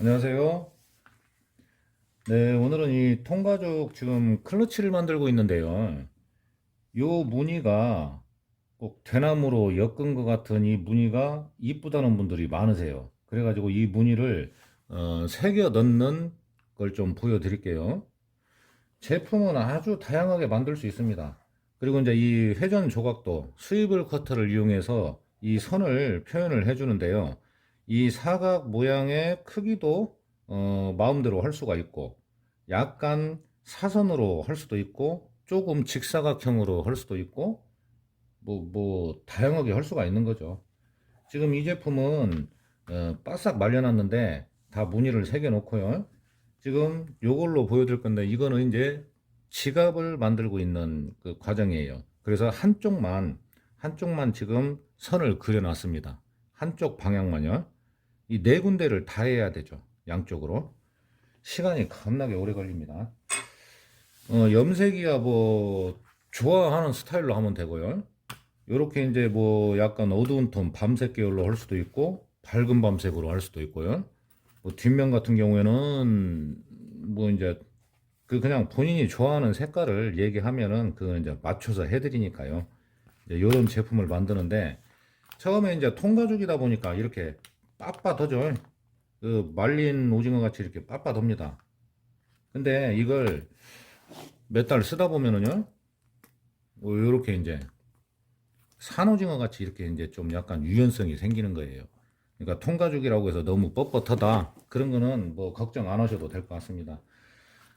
안녕하세요. 네, 오늘은 이 통가죽 지금 클러치를 만들고 있는데요. 요 무늬가 꼭 대나무로 엮은 것 같은 이 무늬가 이쁘다는 분들이 많으세요. 그래가지고 이 무늬를 어, 새겨 넣는 걸 좀 보여드릴게요. 제품은 아주 다양하게 만들 수 있습니다. 그리고 이제 이 회전 조각도 스위블 커터를 이용해서 이 선을 표현을 해주는데요. 이 사각 모양의 크기도 어, 마음대로 할 수가 있고 약간 사선으로 할 수도 있고 조금 직사각형으로 할 수도 있고 뭐, 뭐 다양하게 할 수가 있는 거죠. 지금 이 제품은 어, 바싹 말려놨는데 다 무늬를 새겨 놓고요. 지금 요걸로 보여드릴 건데 이거는 이제 지갑을 만들고 있는 그 과정이에요. 그래서 한쪽만 한쪽만 지금 선을 그려놨습니다. 한쪽 방향만요. 이 네 군데를 다 해야 되죠. 양쪽으로. 시간이 겁나게 오래 걸립니다. 어, 염색이야 뭐 좋아하는 스타일로 하면 되고요. 요렇게 이제 뭐 약간 어두운 톤 밤색 계열로 할 수도 있고 밝은 밤색으로 할 수도 있고요. 뭐 뒷면 같은 경우에는 뭐 이제 그 그냥 본인이 좋아하는 색깔을 얘기하면은 그거는 이제 맞춰서 해드리니까요. 이제 요런 제품을 만드는데 처음에 이제 통가죽이다 보니까 이렇게 빳빳하죠. 그 말린 오징어 같이 이렇게 빳빳합니다. 근데 이걸 몇 달 쓰다 보면은요, 뭐 요렇게 이제 산오징어 같이 이렇게 이제 좀 약간 유연성이 생기는 거예요. 그러니까 통가죽이라고 해서 너무 뻣뻣하다 그런 거는 뭐 걱정 안 하셔도 될 것 같습니다.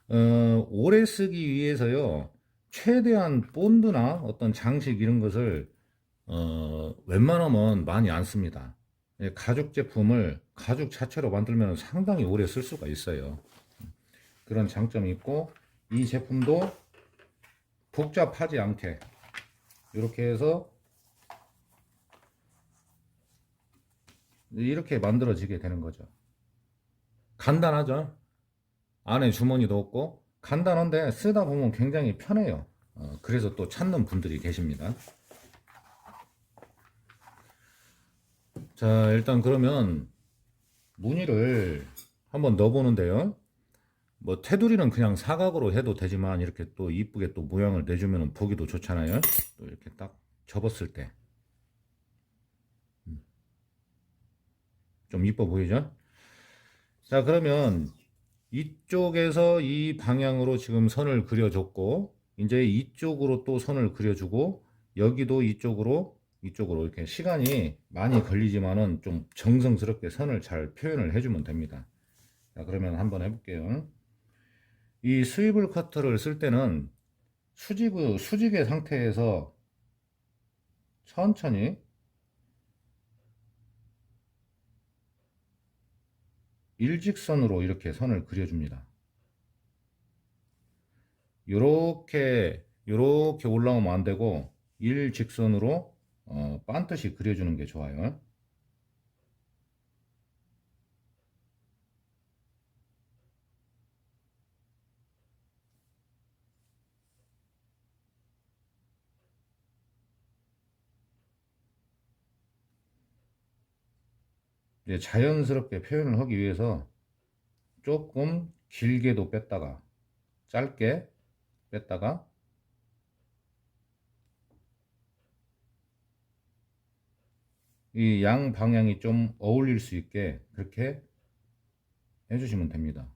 어, 오래 쓰기 위해서요, 최대한 본드나 어떤 장식 이런 것을 어, 웬만하면 많이 안 씁니다. 예, 가죽 제품을 가죽 자체로 만들면 상당히 오래 쓸 수가 있어요. 그런 장점이 있고, 이 제품도 복잡하지 않게 이렇게 해서 이렇게 만들어지게 되는 거죠. 간단하죠? 안에 주머니도 없고 간단한데 쓰다 보면 굉장히 편해요. 어, 그래서 또 찾는 분들이 계십니다. 자, 일단 그러면 무늬를 한번 넣어보는데요. 뭐 테두리는 그냥 사각으로 해도 되지만 이렇게 또 이쁘게 또 모양을 내주면 보기도 좋잖아요. 또 이렇게 딱 접었을 때. 음. 좀 이뻐 보이죠? 자, 그러면 이쪽에서 이 방향으로 지금 선을 그려줬고, 이제 이쪽으로 또 선을 그려주고, 여기도 이쪽으로, 이쪽으로 이렇게 시간이 많이 걸리지만은 좀 정성스럽게 선을 잘 표현을 해주면 됩니다. 자, 그러면 한번 해볼게요. 이 스위블 커터를 쓸 때는 수직, 수직의 상태에서 천천히 일직선으로 이렇게 선을 그려줍니다. 요렇게 올라오면 안 되고 일직선으로 어, 반듯이 그려주는 게 좋아요. 이제 자연스럽게 표현을 하기 위해서 조금 길게도 뺐다가 짧게 뺐다가 이 양 방향이 좀 어울릴 수 있게 그렇게 해주시면 됩니다.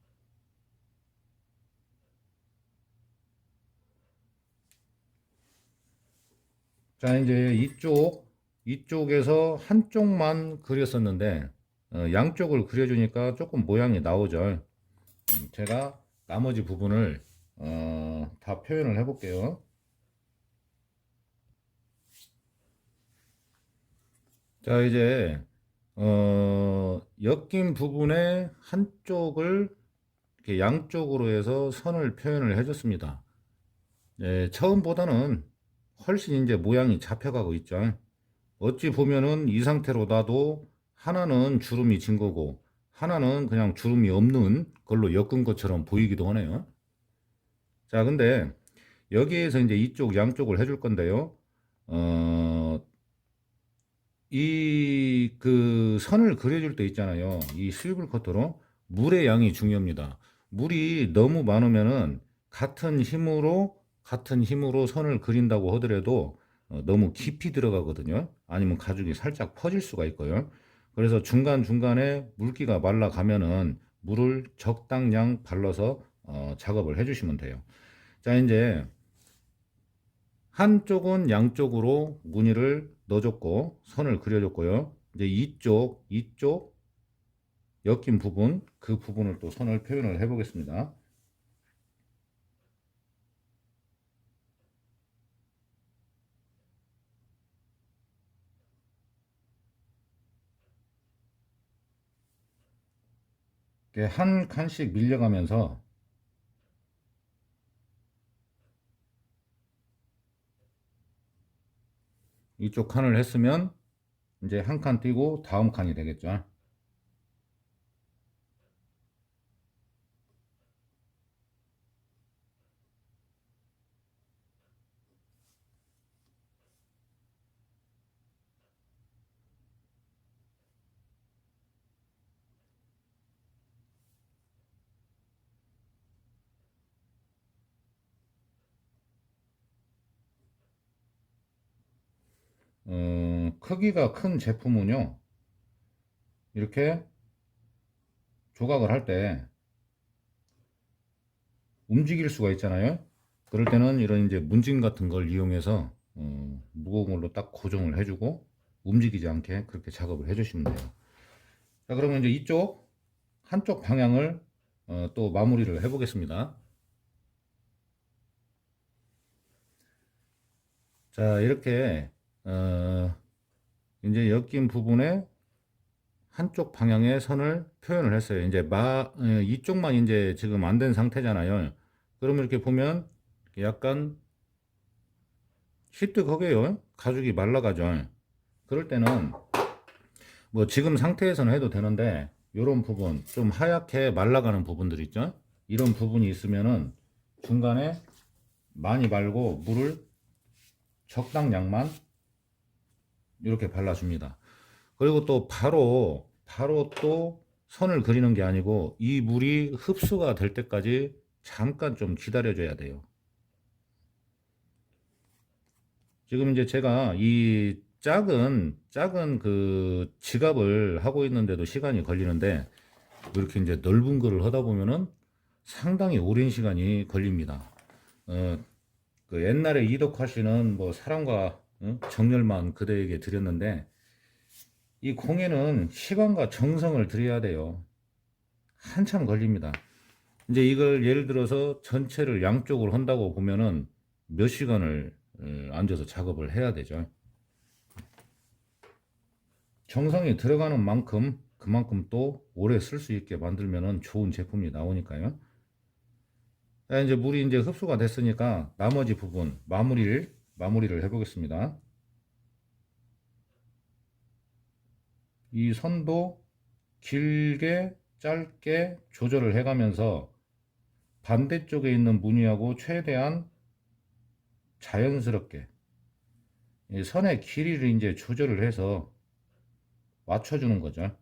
자, 이제 이쪽, 이쪽에서 한쪽만 그렸었는데, 어, 양쪽을 그려주니까 조금 모양이 나오죠. 음, 제가 나머지 부분을 어, 다 표현을 해 볼게요. 자, 이제 어, 엮인 부분의 한쪽을 이렇게 양쪽으로 해서 선을 표현을 해줬습니다. 네, 처음보다는 훨씬 이제 모양이 잡혀가고 있죠. 어찌 보면은 이 상태로 놔도 하나는 주름이 진 거고 하나는 그냥 주름이 없는 걸로 엮은 것처럼 보이기도 하네요. 자, 근데 여기에서 이제 이쪽 양쪽을 해줄 건데요. 어, 이 그 선을 그려줄 때 있잖아요. 이 스위블 커터로 물의 양이 중요합니다. 물이 너무 많으면은 같은 힘으로 같은 힘으로 선을 그린다고 하더라도 어, 너무 깊이 들어가거든요. 아니면 가죽이 살짝 퍼질 수가 있고요. 그래서 중간중간에 물기가 말라가면은 물을 적당량 발라서 어, 작업을 해주시면 돼요. 자, 이제 한쪽은 양쪽으로 무늬를 넣어줬고 선을 그려줬고요. 이제 이쪽, 이쪽 엮인 부분, 그 부분을 또 선을 표현을 해보겠습니다. 한 칸씩 밀려가면서 이쪽 칸을 했으면 이제 한칸 띄고 다음 칸이 되겠죠. 어, 크기가 큰 제품은요, 이렇게 조각을 할 때 움직일 수가 있잖아요. 그럴 때는 이런 이제 문진 같은 걸 이용해서 어, 무거운 걸로 딱 고정을 해주고 움직이지 않게 그렇게 작업을 해주시면 돼요. 자, 그러면 이제 이쪽 한쪽 방향을 어, 또 마무리를 해 보겠습니다. 자, 이렇게 어, 이제 엮인 부분에 한쪽 방향의 선을 표현을 했어요. 이제 마, 어, 이쪽만 이제 지금 안 된 상태잖아요. 그러면 이렇게 보면 약간 희뜩하게요. 가죽이 말라가죠. 그럴 때는 뭐 지금 상태에서는 해도 되는데 이런 부분 좀 하얗게 말라가는 부분들 있죠. 이런 부분이 있으면은 중간에 많이 말고 물을 적당량만 이렇게 발라줍니다. 그리고 또 바로 바로 또 선을 그리는 게 아니고 이 물이 흡수가 될 때까지 잠깐 좀 기다려줘야 돼요. 지금 이제 제가 이 작은 작은 그 지갑을 하고 있는데도 시간이 걸리는데 이렇게 이제 넓은 거를 하다 보면은 상당히 오랜 시간이 걸립니다. 어, 그 옛날에 이덕화 씨는 뭐 사랑과 어? 정열만 그대에게 드렸는데 이 공예는 시간과 정성을 들여야 돼요. 한참 걸립니다. 이제 이걸 예를 들어서 전체를 양쪽으로 한다고 보면은 몇 시간을 어, 앉아서 작업을 해야 되죠. 정성이 들어가는 만큼 그만큼 또 오래 쓸 수 있게 만들면은 좋은 제품이 나오니까요. 자, 이제 물이 이제 흡수가 됐으니까 나머지 부분 마무리를 마무리를 해보겠습니다. 이 선도 길게 짧게 조절을 해가면서 반대쪽에 있는 무늬하고 최대한 자연스럽게 이 선의 길이를 이제 조절을 해서 맞춰주는 거죠.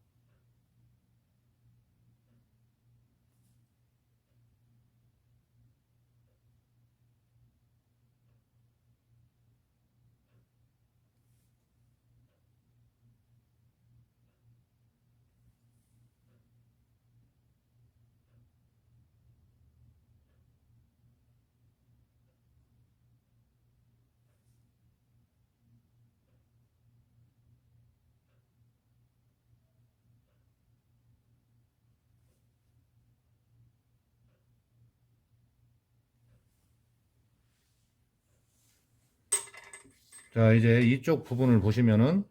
자, 이제 이쪽 부분을 보시면은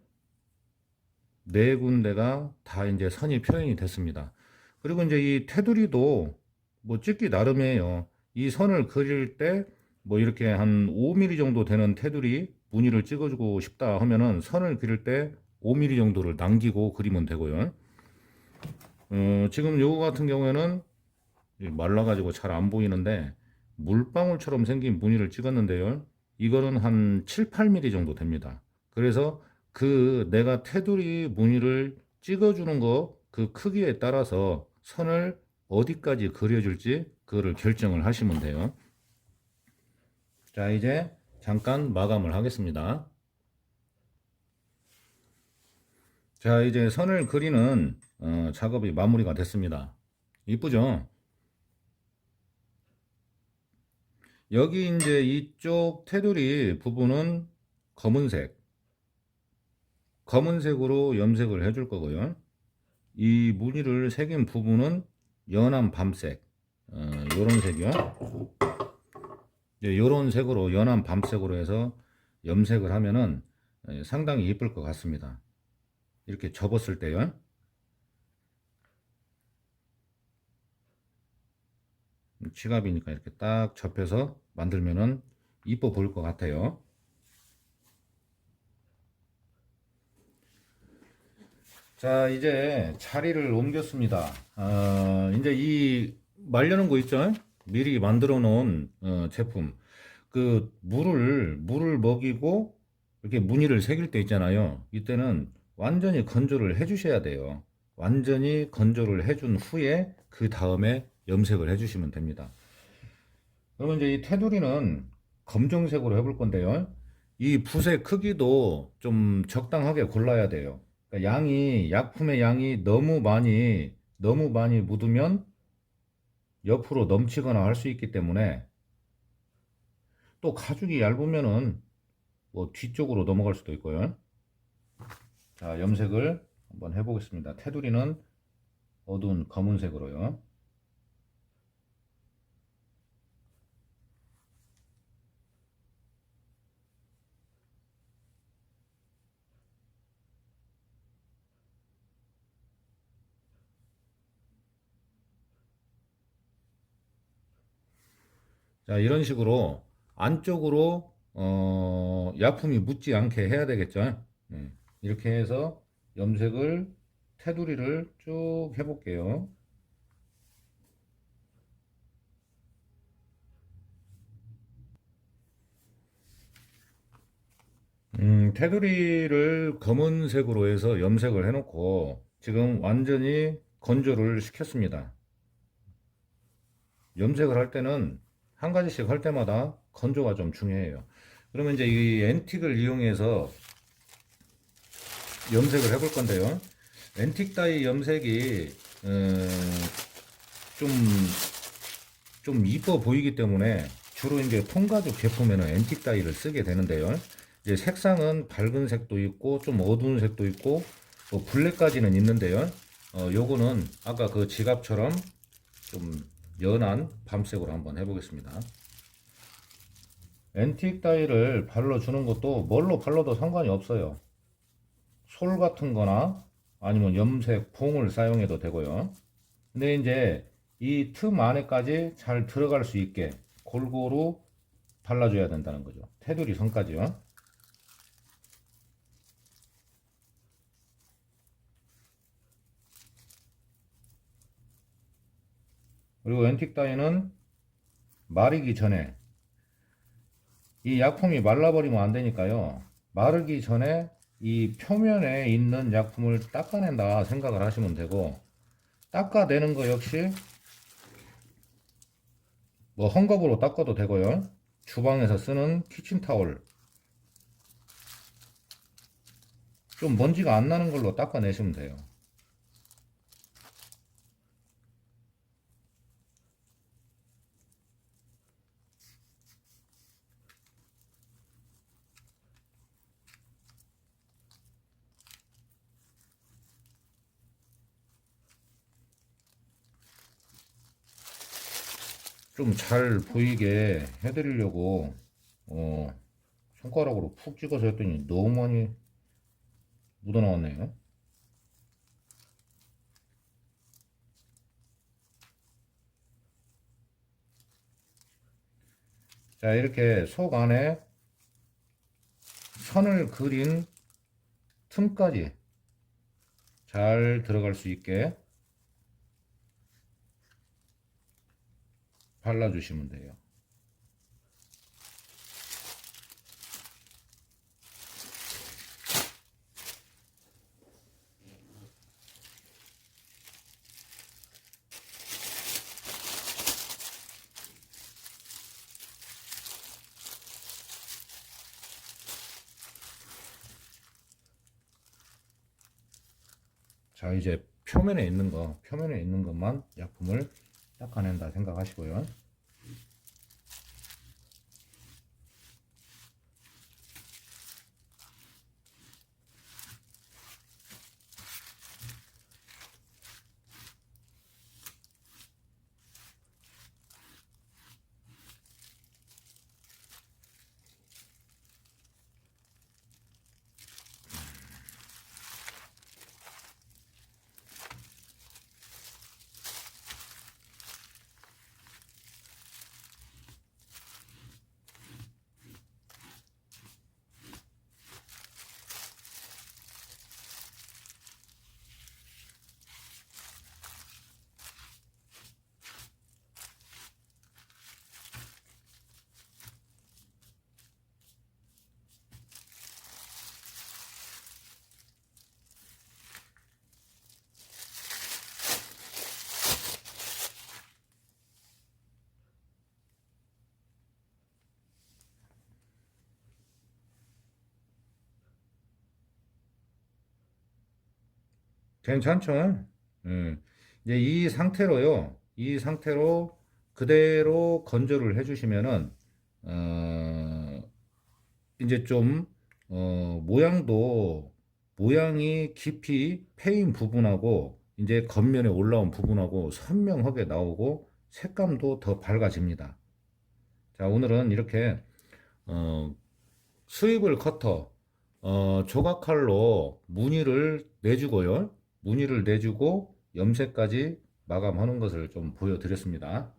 네 군데가 다 이제 선이 표현이 됐습니다. 그리고 이제 이 테두리도 뭐 찍기 나름이에요. 이 선을 그릴 때 뭐 이렇게 한 5mm 정도 되는 테두리 무늬를 찍어주고 싶다 하면은 선을 그릴 때 5mm 정도를 남기고 그리면 되고요. 어, 지금 요거 같은 경우에는 말라가지고 잘 안 보이는데 물방울처럼 생긴 무늬를 찍었는데요. 이거는 한 7, 8mm 정도 됩니다. 그래서 그 내가 테두리 무늬를 찍어주는 거 그 크기에 따라서 선을 어디까지 그려줄지 그거를 결정을 하시면 돼요. 자, 이제 잠깐 마감을 하겠습니다. 자, 이제 선을 그리는 어, 작업이 마무리가 됐습니다. 이쁘죠? 여기 이제 이쪽 테두리 부분은 검은색, 검은색으로 염색을 해줄 거고요. 이 무늬를 새긴 부분은 연한 밤색, 어, 요런 색이요. 네, 요런 색으로 연한 밤색으로 해서 염색을 하면은 예, 상당히 예쁠 것 같습니다. 이렇게 접었을 때요. 지갑이니까 이렇게 딱 접혀서 만들면은 이뻐 보일 것 같아요. 자, 이제 자리를 옮겼습니다. 아, 이제 이 말려놓은 거 있죠? 미리 만들어 놓은 어, 제품. 그 물을 물을 먹이고 이렇게 무늬를 새길 때 있잖아요. 이때는 완전히 건조를 해 주셔야 돼요. 완전히 건조를 해준 후에 그 다음에 염색을 해 주시면 됩니다. 그러면 이제 이 테두리는 검정색으로 해볼 건데요. 이 붓의 크기도 좀 적당하게 골라야 돼요. 그러니까 양이, 약품의 양이 너무 많이, 너무 많이 묻으면 옆으로 넘치거나 할 수 있기 때문에 또 가죽이 얇으면은 뭐 뒤쪽으로 넘어갈 수도 있고요. 자, 염색을 한번 해보겠습니다. 테두리는 어두운 검은색으로요. 자, 이런 식으로 안쪽으로 어, 약품이 묻지 않게 해야 되겠죠. 네. 이렇게 해서 염색을 테두리를 쭉 해볼게요. 음, 테두리를 검은색으로 해서 염색을 해놓고 지금 완전히 건조를 시켰습니다. 염색을 할 때는 한 가지씩 할 때마다 건조가 좀 중요해요. 그러면 이제 이 앤틱을 이용해서 염색을 해볼 건데요. 앤틱 다이 염색이 좀, 좀 이뻐 보이기 때문에 주로 이제 통가죽 제품에는 앤틱 다이를 쓰게 되는데요. 이제 색상은 밝은 색도 있고 좀 어두운 색도 있고 뭐 블랙까지는 있는데요. 어, 요거는 아까 그 지갑처럼 좀 연한 밤색으로 한번 해보겠습니다. 앤틱 다이를 발라주는 것도 뭘로 발라도 상관이 없어요. 솔 같은 거나 아니면 염색 봉을 사용해도 되고요. 근데 이제 이 틈 안에까지 잘 들어갈 수 있게 골고루 발라줘야 된다는 거죠. 테두리 선까지요. 그리고 앤틱 다이는 마르기 전에 이 약품이 말라버리면 안 되니까요. 마르기 전에 이 표면에 있는 약품을 닦아낸다 생각을 하시면 되고 닦아내는 거 역시 뭐 헝겊으로 닦아도 되고요. 주방에서 쓰는 키친타올 좀 먼지가 안 나는 걸로 닦아내시면 돼요. 좀 잘 보이게 해드리려고 어, 손가락으로 푹 찍어서 했더니 너무 많이 묻어나왔네요. 자 이렇게 속 안에 선을 그린 틈까지 잘 들어갈 수 있게 발라주시면 돼요. 자 이제 표면에 있는 거 표면에 있는 것만 약품을 닦아낸다 생각하시고요. 괜찮죠? 음. 이제 이 상태로요. 이 상태로 그대로 건조를 해주시면은 어, 이제 좀 어, 모양도 모양이 깊이 패인 부분하고 이제 겉면에 올라온 부분하고 선명하게 나오고 색감도 더 밝아집니다. 자, 오늘은 이렇게 어, 수입을 커터 어, 조각칼로 무늬를 내주고요. 무늬를 내주고 염색까지 마감하는 것을 좀 보여드렸습니다.